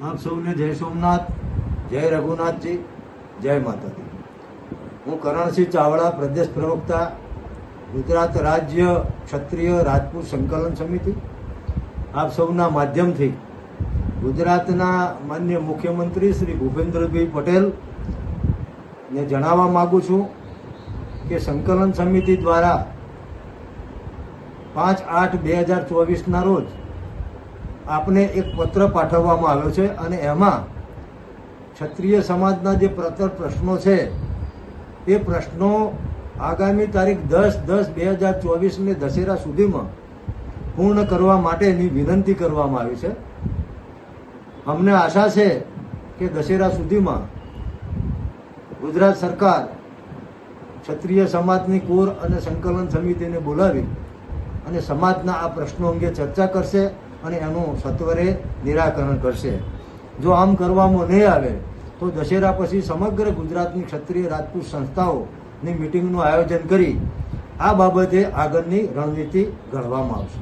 આપ સૌને જય સોમનાથ, જય રઘુનાથજી, જય માતાજી. હું કરણસિંહ ચાવડા, પ્રદેશ પ્રવક્તા, ગુજરાત રાજ્ય ક્ષત્રિય રાજપૂત સંકલન સમિતિ. આપ સૌના માધ્યમથી ગુજરાતના માન્ય મુખ્યમંત્રી શ્રી ભૂપેન્દ્રભાઈ પટેલ ને જણાવવા માગું છું કે સંકલન સમિતિ દ્વારા પાંચ આઠ બે હજાર ચોવીસના રોજ આપને એક પત્ર પાઠવવામાં આવ્યો છે અને એમાં ક્ષત્રિય સમાજના જે પ્રતર પ્રશ્નો છે, એ પ્રશ્નો આગામી તારીખ દસ દસ બે હજાર ચોવીસને દશેરા સુધીમાં પૂર્ણ કરવા માટેની વિનંતી કરવામાં આવી છે. અમને આશા છે કે દશેરા સુધીમાં ગુજરાત સરકાર ક્ષત્રિય સમાજની કોર અને સંકલન સમિતિને બોલાવી અને સમાજના આ પ્રશ્નો અંગે ચર્ચા કરશે અને એનું સત્વરે નિરાકરણ કરશે. જો આમ કરવામાં નહીં આવે, તો દશેરા પછી સમગ્ર ગુજરાતની ક્ષત્રિય રાજપૂત સંસ્થાઓની મિટિંગનું આયોજન કરી આ બાબતે આગળની રણનીતિ ઘડવામાં આવશે.